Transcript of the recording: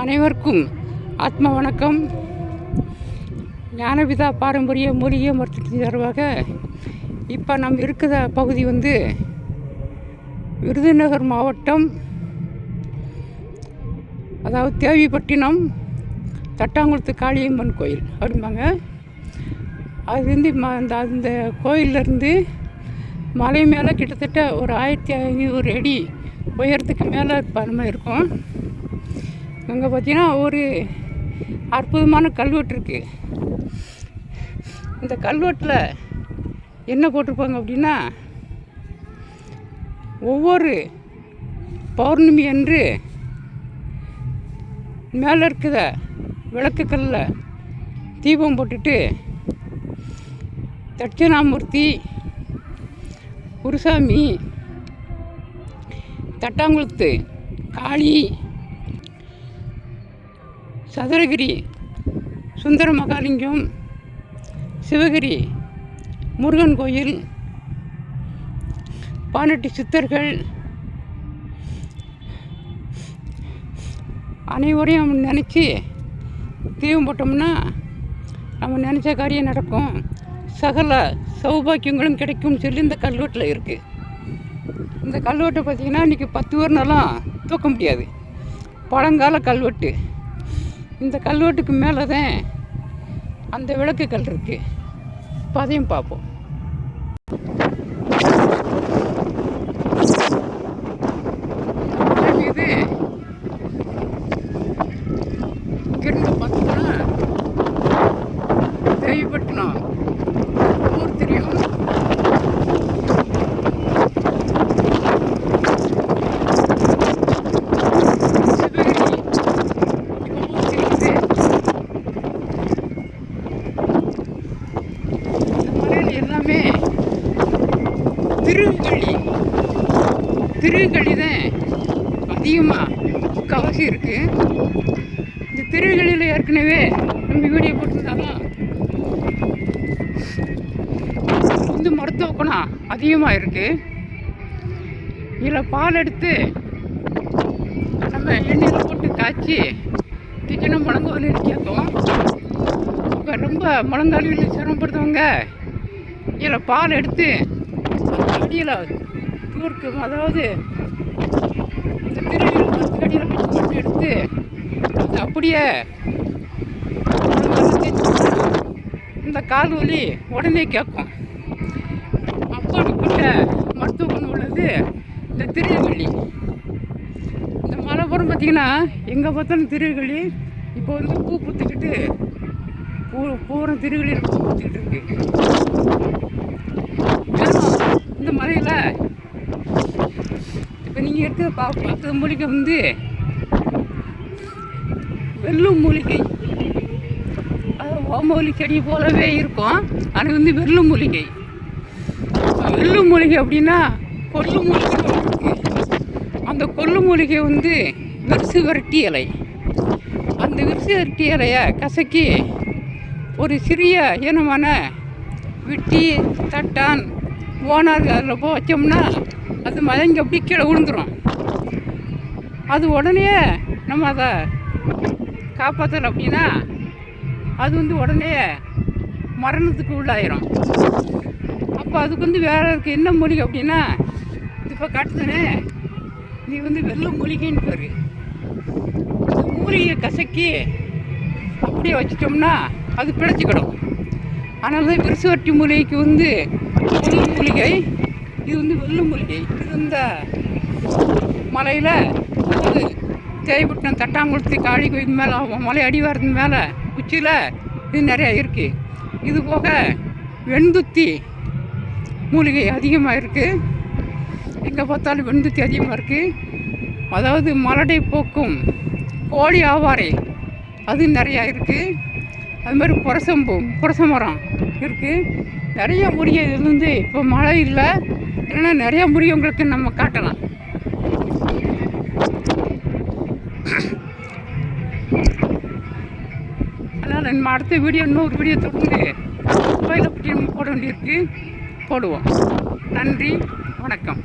அனைவருக்கும் ஆத்ம வணக்கம். ஞானபிதா பாரம்பரிய மூலிகை மருத்துவத்தின் சார்பாக இப்போ நம்ம இருக்கிற பகுதி வந்து விருதுநகர் மாவட்டம் அதாவது தேவிப்பட்டினம் தட்டாங்குளத்து காளியம்மன் கோயில் அப்படிம்பாங்க. அது வந்து ம அந்த அந்த கோயிலேருந்து மலை மேலே கிட்டத்தட்ட ஒரு ஆயிரத்தி ஐநூறு அடி உயரத்துக்கு மேலே நம்ம இருக்கோம். அங்கே பார்த்தீங்கன்னா ஒரு அற்புதமான கல்வெட்டு இருக்குது இந்த கல்வெட்டில் என்ன போட்டிருப்பாங்க அப்படின்னா ஒவ்வொரு பௌர்ணமி அன்று மேலே இருக்கிற விளக்குகளில் தீபம் போட்டுட்டு தட்சிணாமூர்த்தி குருசாமி தட்டாங்குளத்து காளி சதுரகிரி சுந்தர மகாலிங்கம் சிவகிரி முருகன் கோயில் பானட்டி சித்தர்கள் அனைவரையும் நினச்சி தீபம் போட்டோம்னா நம்ம நினச்ச காரியம் நடக்கும். சகல சௌபாக்கியங்களும் கிடைக்கும்னு சொல்லி இந்த கல்வெட்டில் இருக்குது இந்த கல்வெட்டை பார்த்திங்கன்னா இன்றைக்கி பத்து வருடம்லாம் தூக்க முடியாது. பழங்கால கல்வெட்டு. இந்த கல்வெட்டுக்கு மேலே தான் அந்த விளக்குகள் இருக்குது இப்போ அதையும் பார்ப்போம் இது இங்கிருந்து பார்த்தீங்கன்னா தேவிப்பட்டினம் ஊர் தெரியும் சிவகிரி இப்போ ஊர் தெரியுது இந்த மலையில் எல்லாமே திருகளி திருகளி தான் அதிகமாக முக்கால்வாசி இருக்குது இந்த திருகளியில் ஏற்கனவே நம்ம வீடியோ போட்டிருந்தாலும் வந்து மருத்துவ குணம் அதிகமாக இருக்குது இதில் பால் எடுத்து நம்ம எண்ணெயில் போட்டு காய்ச்சி திக்கணும் முழங்கால் கேட்கும் இப்போ ரொம்ப முழங்காலில் சிரமப்படுத்தவங்க இதில் பால் எடுத்து அடியில் தூர்க்கு அதாவது இந்த திருவிழா அடியில் மட்டும் எடுத்து அது அப்படியே இந்த கால் வலி உடனே கேட்கும். அப்படிப்பட்ட மருத்துவ உள்ளது இந்த திருநெல்வேலி இந்த மலைப்புறம் பார்த்தீங்கன்னா எங்கே பார்த்தாலும் திருநெல்வேலி இப்போ வந்து பூ பூத்துக்கிட்டு பூ பூரம் திருநெல்வேலியில் பூ பூத்துக்கிட்டு இருக்குது மேலும் இந்த மலையில் இப்போ நீங்கள் மூலிகை வந்து வெள்ளும் மூலிகை. அது ஓமவல்லி செடி போலவே இருக்கும். ஆனால் வந்து வெள்ளும் மூலிகை. வெள்ளு மூலிகை அப்படின்னா கொள்ளு மூலிகை அந்த கொள்ளு மூலிகை வந்து விரிசு விரட்டி இலை. அந்த விரிசு விரட்டி இலையை கசக்கி ஒரு சிறிய ஈனமான விட்டி தட்டான் ஓனார் அதில் போ வச்சோம்னா அது மயங்கி அப்படியே கீழே விழுந்துரும். அது உடனே நம்ம அதை காப்பாற்றணும் அப்படின்னா அது வந்து உடனே மரணத்துக்கு உள்ளாயிரும். அப்போ அதுக்கு வந்து வேற இருக்குது என்ன மூலிகை அப்படின்னா இப்போ காட்டுதானே நீ வந்து வெள்ளை மூலிகைன்னு பாரு. மூலிகையை கசக்கி அப்படியே வச்சிட்டோம்னா அது பிழைச்சிக்கிடும் ஆனால் தான் விரிசுவட்டி மூலிகைக்கு வந்து வெள்ளை மூலிகை இது வந்து வெள்ளை மூலிகை. இது இந்த மலையில் அதாவது தேய்புட்டம் தட்டாங்குளத்தி காளி கோயில் மேலே மலை அடிவாரத்து மேலே உச்சியில் இது நிறையா இருக்குது இது போக வெண்துத்தி மூலிகை அதிகமாக இருக்குது எங்கே பார்த்தாலும் வெண்துத்தி அதிகமாக இருக்குது அதாவது மலடை போக்கும் கோழி ஆவாரை அது நிறையா இருக்குது அது மாதிரி புரசம்பூ புரச மரம் இருக்குது நிறைய மூலிகை இது வந்து இப்போ மழை இல்லை. இல்லைன்னா நிறையா மூலிகை உங்களுக்கு நம்ம காட்டலாம். அதனால் நம்ம அடுத்த வீடியோ இன்னொரு வீடியோ தொடர்ந்து கோயிலை பற்றி நம்ம போட வேண்டியிருக்கு. போடுவோம். நன்றி வணக்கம்.